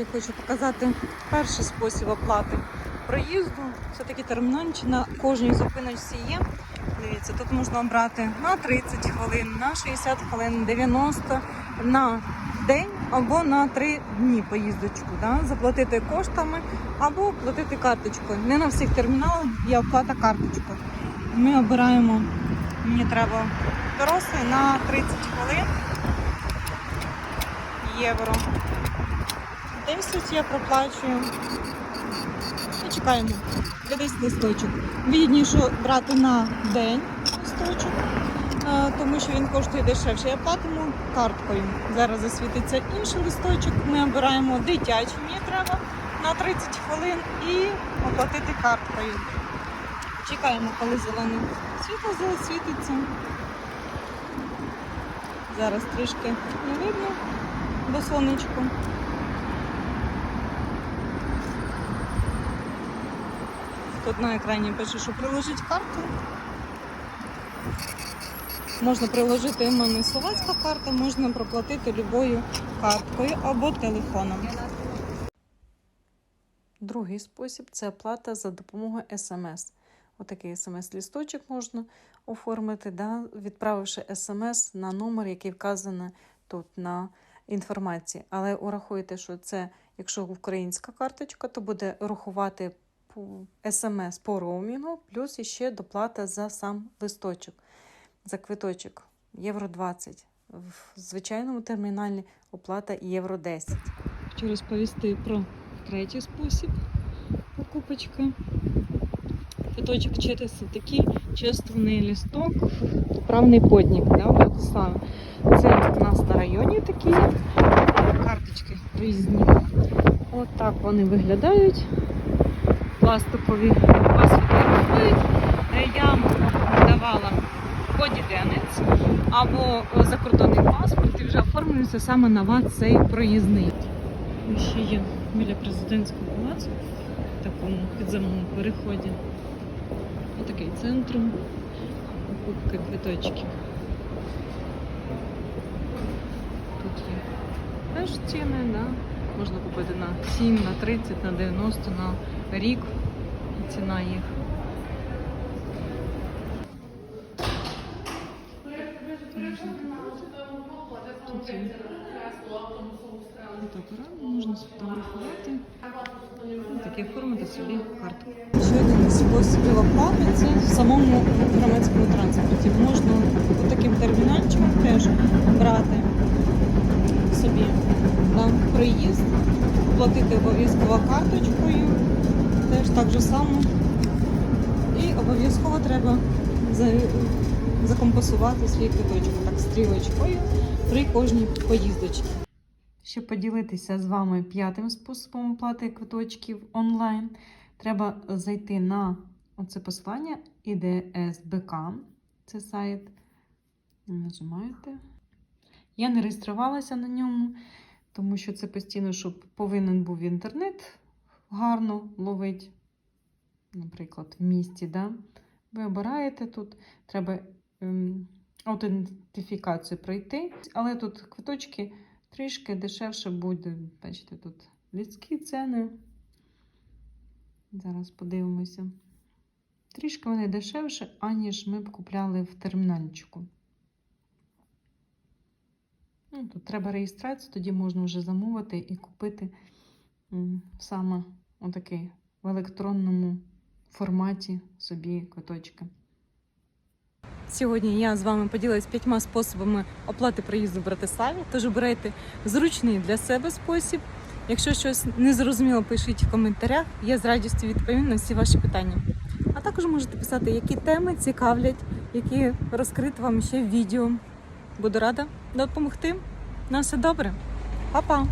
Наразі хочу показати перший спосіб оплати проїзду. Це такі термінальчі на кожній зупиночці є. Дивіться, тут можна обрати на 30 хвилин, на 60 хвилин, 90 на день або на 3 дні поїздочку. Да? Заплатити коштами або платити карточкою. Не на всіх терміналах є оплата карточкою. Ми обираємо, мені треба дорослий на 30 хвилин євро. 10 я проплачую. І чекаємо. Для 10 листочок. Вигідніше брати на день листочок, е, тому що він коштує дешевше. Я платиму карткою. Зараз засвітиться інший листочок. Ми обираємо дитячий, мені треба на 30 хвилин і оплатити карткою. Чекаємо, коли зелене світло засвітиться. Зараз трішки не видно до сонечку. Тут на екрані пише, що приложить карту. Можна приложити у мене словацька карта, можна проплатити любою карткою або телефоном. Другий спосіб це оплата за допомогою смс. Отакий смс-лісточок можна оформити, да, відправивши смс на номер, який вказано тут на інформації. Але урахуйте, що це, якщо українська карточка, то буде рахувати смс по роумінгу, плюс іще доплата за сам листочок, за квиточок євро 20. В звичайному терміналі оплата євро 10. Хочу розповісти про третій спосіб покупочки. Квиточок через такий чествований лісток, правний подник, да, Владислава. Це у нас на районі такі карточки різні. От вони виглядають. Пластикові фотографують. Е, Я давала бодіденець або закордонний паспорт і вже оформлюється саме на вас цей проїзний. Ще є біля президентського палацу в такому підземному переході. Отакий центр покупки квиточків. Тут є теж ціни, да? Можна купити на 7, на 30, на 90, на рік і ціна їх. І таке оформити собі картку. Ще один спосіб оплати в самому громадському транспорті. Можна таким термінальчиком теж брати собі на проїзд, платити обов'язково карточкою, теж так же само. І обов'язково треба за- закомпасувати свій квиточок так стрілочкою при кожній поїздочці. Щоб поділитися з вами п'ятим способом оплати квиточків онлайн, треба зайти на оце посилання ІДСБК. Це сайт. Нажимаєте. Я не реєструвалася на ньому, тому що це постійно, щоб повинен був інтернет гарно ловить, наприклад, в місті. Да? Ви обираєте тут, треба ем, аутентифікацію пройти, але тут квиточки трішки дешевше буде. Бачите, тут людські ціни. Зараз подивимося. Трішки вони дешевше, аніж ми б купляли в термінальчику. Ну, тут треба реєстрацію, тоді можна вже замовити і купити саме отакий в електронному форматі собі квиточки. Сьогодні я з вами поділилась п'ятьма способами оплати проїзду в Братиславі. Тож обирайте зручний для себе спосіб. Якщо щось незрозуміло, пишіть в коментарях. Я з радістю відповім на всі ваші питання. А також можете писати, які теми цікавлять, які розкрити вам ще в відео. Буду рада допомогти. На все добре. Па-па!